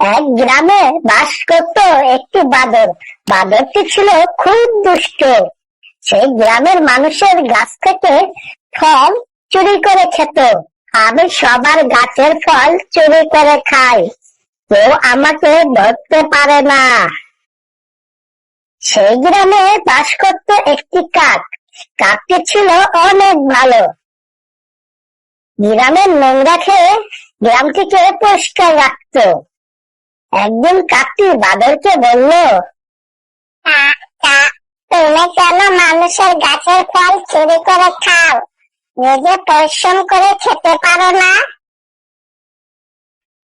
এক গ্রামে বাস করত একটি বাদর। বাদরটি ছিল খুব দুষ্ট। সেই গ্রামের মানুষের গাছ থেকে ফল চুরি করে খেত। আমি সবার গাছের ফল চুরি করে খাই। কেউ আমাকে ধরতে পারে না। সেই গ্রামে বাস করত একটি কাক। কাকটি ছিল অনেক ভালো। গ্রামের নোংরা খেয়ে গ্রামটিকে পরিষ্কার রাখতো। একদিন কাকটি বাদরকে বলল তুমি কেন মানুষের গাছের ফল চুরি করে খাও? নিজে পরিশ্রম করে খেতে পারো না?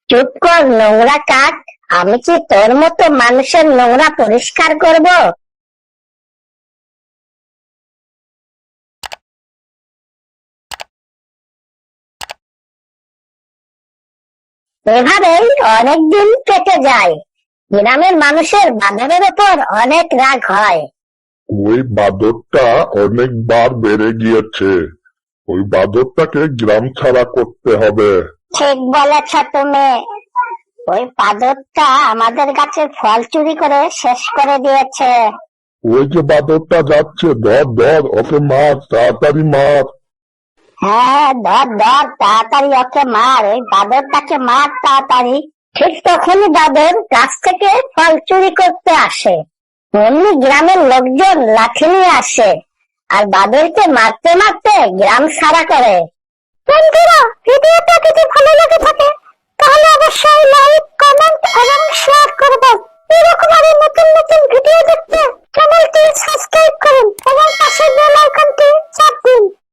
চুপ কর নোংরা কাক, আমি কি তোর মতো মানুষের নোংরা পরিষ্কার করব? এভাবেই অনেকদিন কেটে যায়। গ্রামের মানুষের বাদরের ওপর অনেক রাগ হয়। ওই বাদরটা অনেকবার বেড়ে গিয়েছে। ওই বাদরটাকে গ্রাম ছাড়া করতে হবে। ঠিক বলেছ তুমি। ওই বাদরটা আমাদের গাছের ফল চুরি করে শেষ করে দিয়েছে। ওই যে বাদরটা যাচ্ছে ধর ধর ওকে মার তাড়াতাড়ি মার। হ্যাঁ তাড়াতাড়ি ওকে মার ওই বাদরটাকে মার তাড়াতাড়ি। ঠিক তখনই বাদর গাছ থেকে ফল চুরি করতে আসে। অমনি গ্রামের লোকজন লাঠি নিয়ে আসে আর বাদরকে মারতে মারতে গ্রাম সারা করে। ভিডিওটা ভালো লাগে থাকে